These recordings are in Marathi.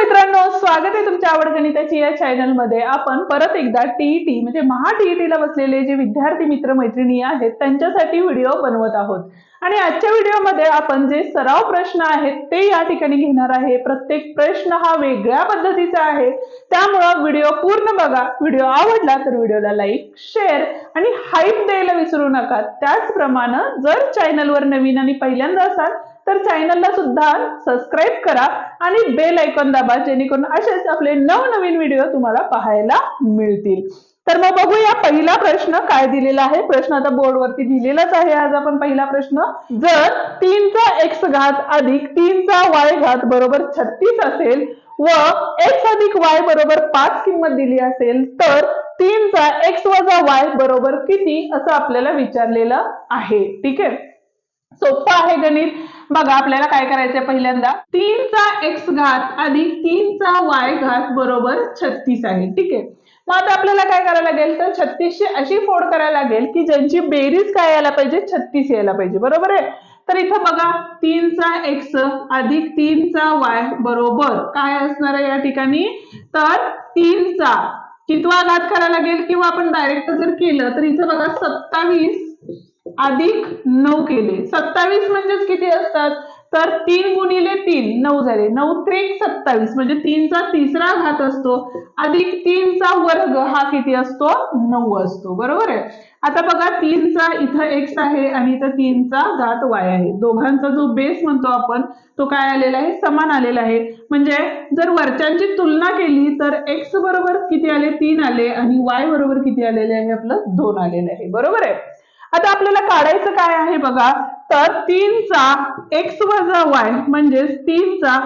मित्रांनो स्वागत आहे तुमच्या आवड गणिताची या चॅनलमध्ये आपण परत एकदा टीईटी म्हणजे महा TET ला बसलेले जे विद्यार्थी मित्र मैत्रिणी आहेत त्यांच्यासाठी व्हिडिओ बनवत आहोत. आणि आजच्या व्हिडिओमध्ये आपण जे सराव प्रश्न आहेत ते या ठिकाणी घेणार आहे. प्रत्येक प्रश्न हा वेगळ्या पद्धतीचा आहे. त्यामुळं व्हिडिओ पूर्ण बघा. व्हिडिओ आवडला तर व्हिडिओला लाईक शेअर आणि हाईप द्यायला विसरू नका. त्याचप्रमाणे जर चॅनलवर नवीन आणि पहिल्यांदा असाल तर चॅनलला सुद्धा सबस्क्राईब करा आणि बेल ऐकॉन दाबा जेणेकरून असेच आपले नवनवीन व्हिडिओ तुम्हाला पाहायला मिळतील. तर मग बघूया पहिला प्रश्न काय दिलेला आहे. प्रश्न आता बोर्डवरती दिलेलाच आहे. आज आपण पहिला प्रश्न जर तीनचा एक्स घात अधिक तीनचा वाय घात बरोबर छत्तीस असेल व एक्स अधिक वाय बरोबर पाच किंमत दिली असेल तर तीनचा एक्स वजा वाय बरोबर किती असं आपल्याला विचारलेलं आहे. ठीक आहे? सोपं आहे गणित. बघा आपल्याला काय करायचंय पहिल्यांदा? तीनचा एक्स घात अधिक तीनचा वाय घात बरोबर छत्तीस आहे. ठीक आहे? मग आता आपल्याला काय करायला लागेल? तर छत्तीसची अशी फोड करायला लागेल की ज्यांची बेरीज काय यायला पाहिजे? छत्तीस यायला पाहिजे. बरोबर आहे? तर इथं बघा तीनचा एक्स अधिक तीनचा वाय बरोबर काय असणार आहे या ठिकाणी? तर तीनचा कितवा घात करायला लागेल? किंवा आपण डायरेक्ट जर केलं तर इथं बघा सत्तावीस अधिक नऊ केले. सत्तावीस म्हणजेच किती असतात? तर तीन गुणिले तीन नऊ झाले. नऊ त्रिक सत्तावीस. म्हणजे तीनचा तिसरा घात असतो. अधिक तीनचा वर्ग हा किती असतो? नऊ असतो. बरोबर आहे? आता बघा तीनचा इथं एक्स आहे आणि इथं तीनचा घात वाय आहे. दोघांचा जो बेस म्हणतो आपण तो काय आलेला आहे? समान आलेला आहे. म्हणजे जर वरच्यांची तुलना केली तर एक्स बरोबर किती आले? तीन आले आणि वाय बरोबर किती आलेले आहे? आपलं दोन आलेले आहे. बरोबर आहे? आता आपल्याला काढायचं काय आहे बघा? तर तीनचा एक्स वजा वाय म्हणजेच तीनचा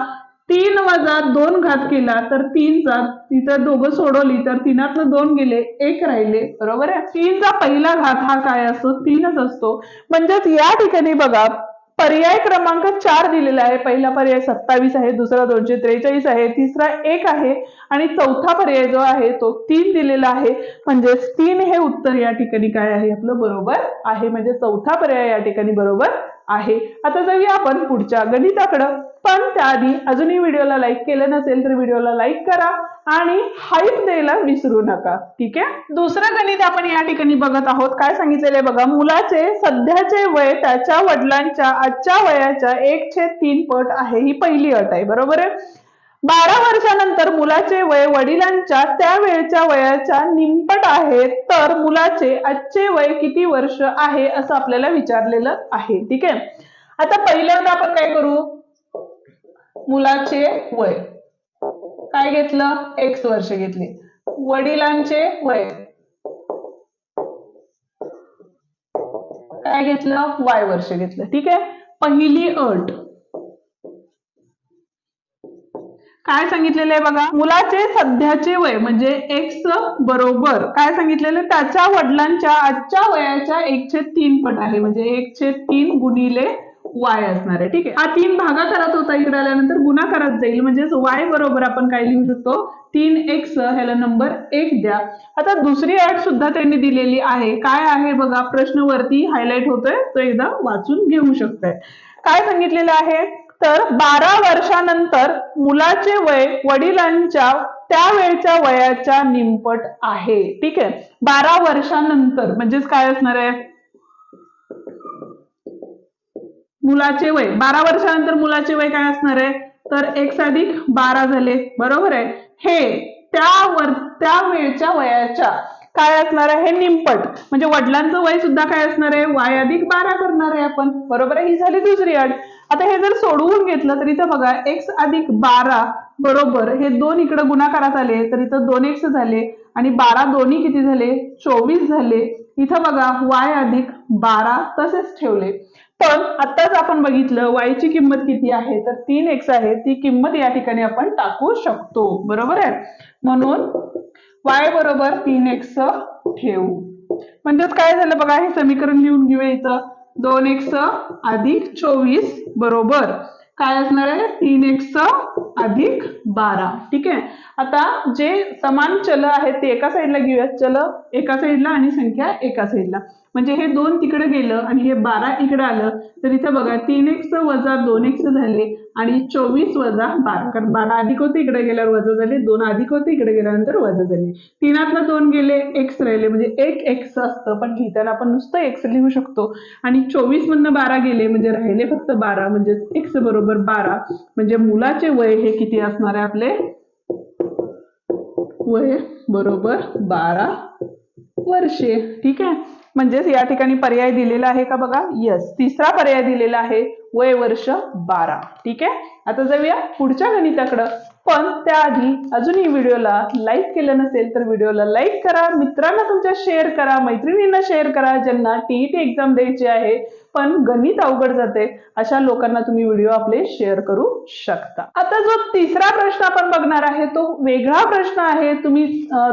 तीन वजा दोन घात केला तर तीनचा तिथं दोघं सोडवली तर तीनातलं दोन गेले एक राहिले. बरोबर आहे? तीनचा पहिला घात हा काय असतो? तीनच असतो. म्हणजेच या ठिकाणी बघा पर्याय क्रमांक चार दिलेला आहे. पहिला पर्याय सत्तावीस आहे दुसरा दोनशे त्रेचाळीस आहे तिसरा एक आहे आणि चौथा पर्याय जो आहे तो तीन दिलेला आहे. म्हणजेच तीन हे उत्तर या ठिकाणी काय आहे? आपलं बरोबर आहे. म्हणजे चौथा पर्याय या ठिकाणी बरोबर आहे. आता जाऊया आपण पुढच्या गणिताकडं. पण त्याआधी अजूनही व्हिडिओला लाईक केलं नसेल तर व्हिडिओला लाईक करा आणि हाईप द्यायला विसरू नका. ठीक आहे? दुसरं गणित आपण या ठिकाणी बघत आहोत. काय सांगितलेलं आहे बघा? मुलाचे सध्याचे वय त्याच्या वडिलांच्या आजच्या वयाच्या एक छेद तीन पट आहे. ही पहिली अट आहे. बरोबर आहे? बारा वर्षानंतर मुलाचे वय वडिलांच्या त्यावेळच्या वयाच्या निमपट आहे तर मुलाचे आजचे वय किती वर्ष आहे असं आपल्याला विचारलेलं आहे. ठीक आहे? आता पहिल्यांदा आपण काय करू? मुलाचे वय. काय घेतलं? एक्स वर्ष घेतले. वडिलांचे वय. काय घेतलं? वाय वर्ष घेतलं. ठीक आहे? पहिली अट. काय सांगितलेलं आहे बघा? मुलाचे सध्याचे वय म्हणजे एक्स बरोबर. काय सांगितलेलं आहे? त्याच्या वडिलांच्या आजच्या वयाच्या एकशे तीन पट आहे. म्हणजे एकशे तीन गुणिले वाय असणार आहे. ठीक आहे? हा तीन भागाकारात होता इकडे आल्यानंतर गुणाकारात जाईल. म्हणजेच वाय बरोबर आपण काय लिहू शकतो? तीन एक्स ह्याला नंबर एक द्या. आता दुसरी अट सुद्धा त्यांनी दिलेली आहे. काय आहे बघा? प्रश्न वरती हायलाइट होतोय. तो एकदा वाचून घेऊ शकताय. काय सांगितलेलं आहे? तर बारा वर्षानंतर मुलाचे वय वडिलांच्या त्यावेळच्या वयाच्या निमपट आहे. ठीक आहे? बारा वर्षानंतर म्हणजेच काय असणार आहे? मुलाचे वय. बारा वर्षानंतर मुलाचे वय काय असणार आहे? तर एक अधिक बारा झाले. बरोबर आहे? हे त्या वर त्या वेळच्या वयाच्या काय असणार आहे? हे निमपट. म्हणजे वडिलांचं वय सुद्धा काय असणार आहे? वाय अधिक बारा करणार आहे आपण. बरोबर आहे? ही झाली दुसरी अट. आता हे जर सोडवून घेतलं तर इथं बघा एक्स अधिक बारा बरोबर हे दोन इकडे गुणाकारात आले तर इथं दोन एक्स झाले आणि बारा दोन्ही किती झाले? चोवीस झाले. इथं बघा वाय अधिक बारा तसेच ठेवले. पण आताच आपण बघितलं वायची किंमत किती आहे? तर तीन एक्स आहे ती किंमत या ठिकाणी आपण टाकू शकतो. बरोबर आहे? म्हणून वाय बरोबर तीन एक्स ठेवू. म्हणजेच काय झालं बघा हे समीकरण लिहून घेऊया इथं. दोन एक्स अधिक चोवीस बरोबर. काय असणार आहे? तीन एक्स अधिक बारा. ठीक आहे? आता जे समान चल आहेत ते एका साईडला घेऊयात चल. एका साईडला आणि संख्या एका साईडला. म्हणजे हे दोन तिकडे गेलं आणि हे बारा इकडे आलं. तर इथे बघा तीन एक्स वजा दोन एक्स झाले. आणि चोवीस वजा बारा. कारण बारा अधिक होते इकडे गेल्यावर वजा झाले. दोन अधिक होते इकडे गेल्यानंतर वजा झाले. तीनातला दोन गेले एक्स राहिले. म्हणजे एक एक्स असतं पण लिहिताना आपण नुसतं एक्स लिहू शकतो. आणि चोवीस मधनं बारा गेले म्हणजे राहिले फक्त बारा. म्हणजे एक्स बरोबर बारा. म्हणजे मुलाचे वय हे किती असणार आहे आपले? वय बरोबर बारा वर्षे. ठीक आहे? म्हणजेच या ठिकाणी पर्याय दिलेला आहे का बघा? यस तिसरा पर्याय दिलेला आहे. वय वर्ष बारा. ठीक आहे? आता जाऊया पुढच्या गणिताकडं. पण त्याआधी अजूनही व्हिडिओला लाईक केलं नसेल तर व्हिडिओला लाईक करा. मित्रांना तुमच्या शेअर करा. मैत्रिणींना शेअर करा. ज्यांना टीईटी एक्झाम द्यायची आहे पण गणित अवघड जाते अशा लोकांना तुम्ही व्हिडिओ आपले शेअर करू शकता. आता जो तिसरा प्रश्न आपण बघणार आहे तो वेगळा प्रश्न आहे. तुम्ही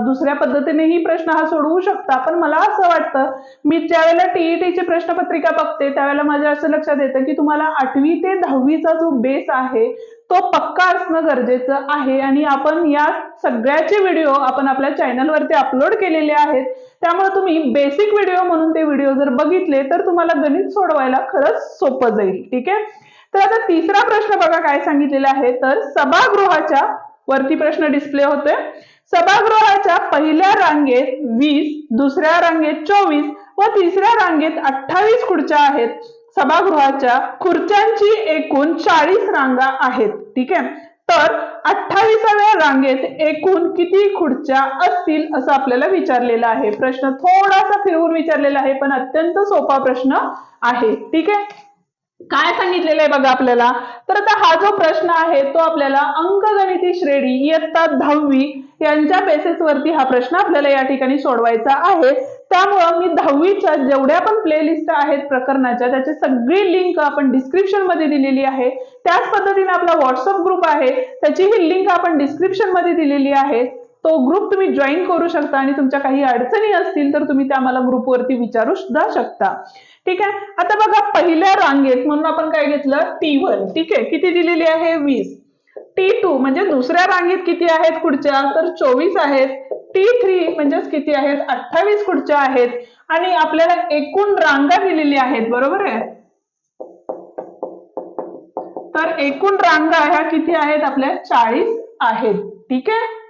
दुसऱ्या पद्धतीनेही प्रश्न हा सोडवू शकता. पण मला असं वाटतं मी ज्यावेळेला टीईटीची प्रश्नपत्रिका बघते त्यावेळेला माझ्या असं लक्षात येतं की तुम्हाला आठवी ते दहावीचा जो बेस आहे तो पक्का असणं गरजेचं आहे. आणि आपण या सगळ्याचे व्हिडिओ आपण आपल्या चॅनलवरती अपलोड केलेले आहेत. त्यामुळे तुम्ही बेसिक व्हिडिओ म्हणून ते व्हिडिओ जर बघितले तर तुम्हाला गणित सोडवायला खरंच सोपं जाईल. ठीक आहे? तर आता तिसरा प्रश्न बघा काय सांगितलेला आहे. तर सभागृहाच्या वरती प्रश्न डिस्प्ले होतोय. सभागृहाच्या पहिल्या रांगेत वीस दुसऱ्या रांगेत चोवीस व तिसऱ्या रांगेत अठ्ठावीस खुर्च्या आहेत. सभागृहाच्या खुर्च्यांची एकूण चाळीस रांगा आहेत ठीक आहे? तर अठ्ठावीसाव्या रांगेत एकूण किती खुर्च्या असतील असं आपल्याला विचारलेलं आहे? प्रश्न थोडासा फिरवून विचारलेला आहे पण अत्यंत सोपा प्रश्न आहे ठीक आहे? काय सांगितलेलं आहे बघा आपल्याला? तर आता हा जो प्रश्न आहे तो आपल्याला अंकगणिती श्रेणी इयत्ता दहावी यांच्या बेसिस वरती हा प्रश्न आपल्याला या ठिकाणी सोडवायचा आहे. त्यामुळं मी दहावीच्या जेवढ्या पण प्लेलिस्ट आहेत प्रकरणाच्या त्याची सगळी लिंक आपण डिस्क्रिप्शनमध्ये दिलेली आहे. त्याच पद्धतीने आपला व्हॉट्सअप ग्रुप आहे त्याचीही लिंक आपण डिस्क्रिप्शनमध्ये दिलेली आहे. तो ग्रुप तुम्ही जॉईन करू शकता आणि तुमच्या काही अडचणी असतील तर तुम्ही त्या मला ग्रुपवरती विचारू सुद्धा शकता. ठीक आहे? आता बघा पहिल्या रांगेत म्हणून आपण काय घेतलं? टी वन ठीक आहे? किती दिलेली आहे? वीस. टी टू म्हणजे दुसऱ्या रांगेत किती आहेत खुर्च्या? तर चोवीस आहेत. टी थ्री म्हणजेच किती आहेत? अठ्ठावीस खुर्च्या आहेत. आणि आपल्याला एकूण रांगा दिलेली आहेत बरोबर आहे? तर एकूण रांगा ह्या किती आहेत? आपल्या चाळीस आहेत. ठीक आहे?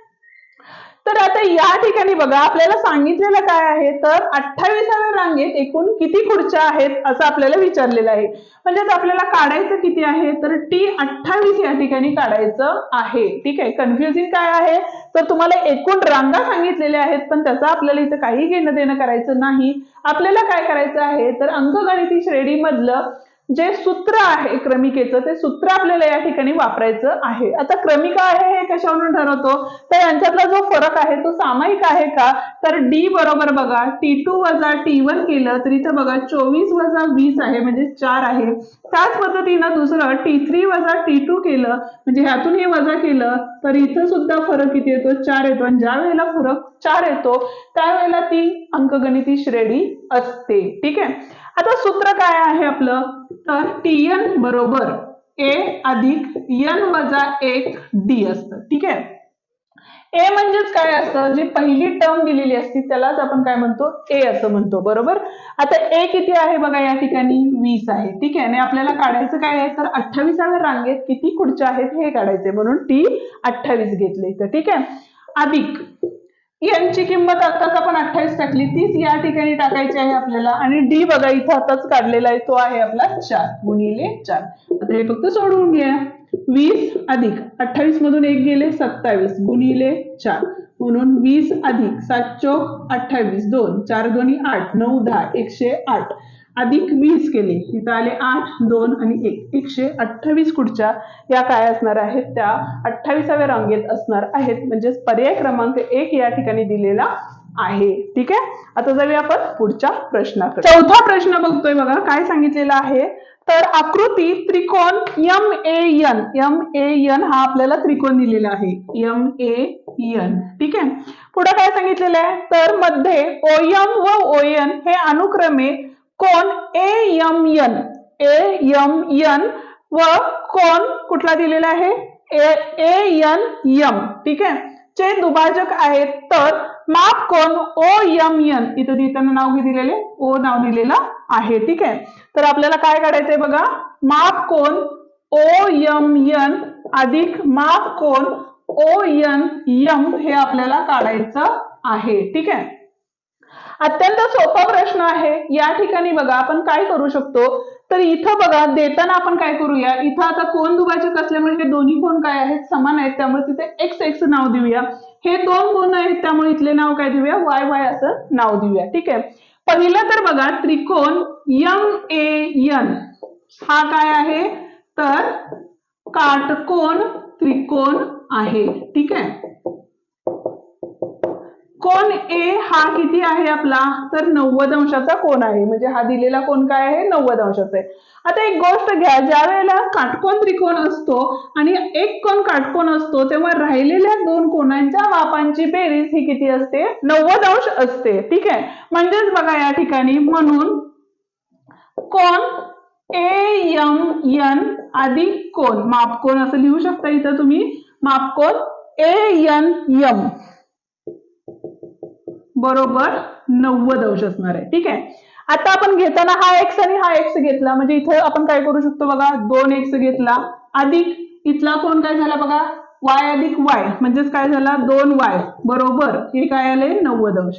तर आता या ठिकाणी बघा आपल्याला सांगितलेलं काय आहे? तर अठ्ठावीसाव्या रांगेत एकूण किती खुर्च्या आहेत असं आपल्याला विचारलेलं आहे. म्हणजेच आपल्याला काढायचं किती आहे? तर टी अठ्ठावीस या ठिकाणी काढायचं आहे. ठीक आहे? कन्फ्युजिंग काय आहे? तर तुम्हाला एकूण रांगा सांगितलेल्या आहेत पण त्याचं आपल्याला इथं काही घेणं देणं करायचं नाही. आपल्याला काय करायचं आहे? तर अंकगणिती श्रेणीमधलं जे सूत्र आहे क्रमिकेचं ते सूत्र आपल्याला या ठिकाणी वापरायचं आहे. आता क्रमिका आहे हे कशावरून ठरवतो? तर यांच्यातला जो फरक आहे तो सामायिक आहे का? तर डी बरोबर बघा टी टू वजा टी वन केलं तर इथं बघा चोवीस वजा वीस आहे म्हणजे चार आहे. त्याच पद्धतीनं दुसरं टी थ्री वजा टी टू केलं म्हणजे ह्यातून हे वजा केलं तर इथं सुद्धा फरक किती येतो? चार येतो. आणि ज्या वेळेला फरक चार येतो त्यावेळेला ती अंकगणिती श्रेणी असते. ठीक आहे? आता सूत्र काय आहे आपलं? तर टी एन बरोबर ए अधिक एन वजा एक डी असतं. ठीक आहे? ए म्हणजेच काय असतं? जी पहिली टर्म दिलेली असते त्यालाच आपण काय म्हणतो? ए असं म्हणतो. बरोबर? आता ए किती आहे बघा या ठिकाणी? वीस आहे. ठीक आहे? आणि आपल्याला काढायचं काय आहे? तर अठ्ठावीसाव्या रांगेत किती खुर्च्या आहेत? हे काढायचे म्हणून टी अठ्ठावीस घेतले तर ठीक आहे? अधिक यांची किंमत आताच आपण अठ्ठावीस टाकली. तीच या ठिकाणी टाकायची आहे आपल्याला. आणि डी बघा इथं आताच काढलेला आहे. तो आहे आपला चार. गुणिले चार. आता हे फक्त सोडवून घ्या. वीस अधिक अठ्ठावीस मधून एक गेले सत्तावीस. गुणिले चार. म्हणून वीस अधिक सात चौक अठ्ठावीस. दोन. चार दोन्ही आठ. नऊ दहा. एकशे आठ. अधिक वीस केले. इथं आले आठ दोन आणि एक. एकशे अठ्ठावीस खुर्च्या या काय असणार आहेत? त्या अठ्ठावीसाव्या रांगेत असणार आहेत. म्हणजेच पर्याय क्रमांक एक या ठिकाणी दिलेला आहे. ठीक आहे? आता जाऊया आपण पुढच्या प्रश्नाकडे. चौथा प्रश्न बघतोय बघा. काय सांगितलेलं आहे? तर आकृती त्रिकोण M A N M A N हा आपल्याला त्रिकोण दिलेला आहे. एम ए एन ठीक आहे? पुढे काय सांगितलेलं आहे? तर मध्ये ओएम व ओएन हे अनुक्रमे कोण? A M N A M N व कोण कुठला दिलेला आहे? ए एन एम ठीक आहे? चे दुभाजक आहेत. तर माप कोण? ओ एम एन इथं देताना नाव दिलेले ओ नाव दिलेलं आहे. ठीक आहे? तर आपल्याला काय काढायचंय बघा? माप कोण? ओ यम यन अधिक माप कोण? ओ यन यम हे आपल्याला काढायचं आहे. ठीक आहे? अत्यंत सोपा प्रश्न आहे. या ठिकाणी बघा आपण काय करू शकतो? तर इथं बघा देताना आपण काय करूया? इथं आता कोण दुभाजक असल्यामुळे हे दोन्ही कोण काय आहेत? समान आहेत. त्यामुळे तिथे एक्स एक्स नाव देऊया. हे दोन कोण आहेत? त्यामुळे इथले नाव काय देऊया? वाय वाय असं नाव देऊया. ठीक आहे? पहिलं तर बघा त्रिकोण यम ए यन हा काय आहे? तर काटकोण त्रिकोण आहे. ठीक आहे? कोण ए हा किती आहे आपला? तर नव्वद अंशाचा कोण आहे. म्हणजे हा दिलेला कोण काय आहे? नव्वद अंशाचा आहे. आता एक गोष्ट घ्या. ज्या वेळेला काटकोण त्रिकोण असतो आणि एक कोण काटकोण असतो तेव्हा राहिलेल्या दोन कोणांच्या मापांची बेरीज ही किती असते? नव्वद अंश असते. ठीक आहे? म्हणजेच बघा या ठिकाणी. म्हणून कोण ए यम यन अधिक कोण मापकोण असं लिहू शकता इथं तुम्ही. मापकोण ए यन यम बरोबर नव्वद अंश असणार आहे. ठीक आहे? आता आपण घेताना हा एक्स आणि हा एक्स घेतला. म्हणजे इथे आपण काय करू शकतो बघा? दोन एक्स घेतला. अधिक इथला कोण काय झाला बघा? वाय अधिक वाय म्हणजेच काय झाला? दोन वाय बरोबर? हे काय आले? नव्वद अंश.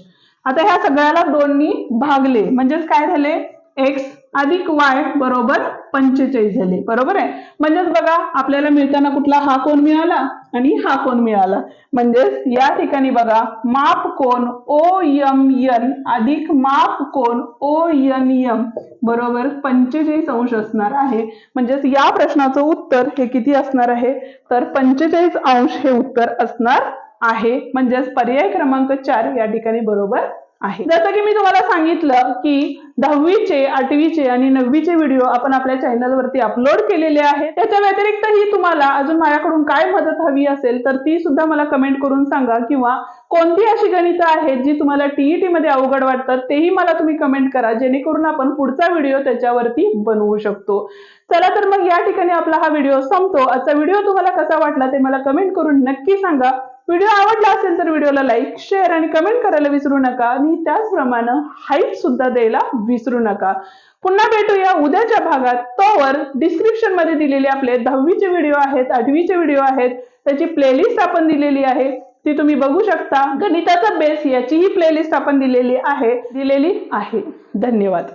आता ह्या सगळ्याला दोननी भागले. म्हणजेच काय झाले? एक्स अधिक वाय बरोबर पंचेचाळीस झाले. बरोबर आहे? म्हणजेच बघा आपल्याला मिळताना कुठला हा कोण मिळाला आणि हा कोण मिळाला. म्हणजेच या ठिकाणी बघा माप कोण? ओ यम यन अधिक माप कोण? O N M. बरोबर पंचेचाळीस अंश असणार आहे. म्हणजेच या प्रश्नाचं उत्तर हे किती असणार आहे? तर पंचेचाळीस अंश हे उत्तर असणार आहे. म्हणजेच पर्याय क्रमांक चार या ठिकाणी बरोबर आहे. जसं की मी तुम्हाला सांगितलं की दहावीचे आठवीचे आणि नववीचे व्हिडिओ आपण आपल्या चॅनलवरती अपलोड केलेले आहेत. त्याच्या व्यतिरिक्तही तुम्हाला अजून माझ्याकडून काय मदत हवी असेल तर ती सुद्धा मला कमेंट करून सांगा किंवा कोणती अशी गणितं आहेत जी तुम्हाला टीईटी मध्ये अवघड वाटतात तेही मला तुम्ही कमेंट करा जेणेकरून आपण पुढचा व्हिडिओ त्याच्यावरती बनवू शकतो. चला तर मग या ठिकाणी आपला हा व्हिडिओ संपतो. आजचा व्हिडिओ तुम्हाला कसा वाटला ते मला कमेंट करून नक्की सांगा. व्हिडिओ आवडला असेल तर व्हिडिओला लाईक शेअर आणि कमेंट करायला विसरू नका. आणि त्याचप्रमाणे हाईट सुद्धा द्यायला विसरू नका. पुन्हा भेटूया उद्याच्या भागात. तोवर डिस्क्रिप्शनमध्ये दिलेले आपले दहावीचे व्हिडिओ आहेत आठवीचे व्हिडिओ आहेत त्याची प्लेलिस्ट आपण दिलेली आहे. ती तुम्ही बघू शकता. गणिताचा बेस याचीही प्लेलिस्ट आपण दिलेली आहे दिलेली आहे. धन्यवाद.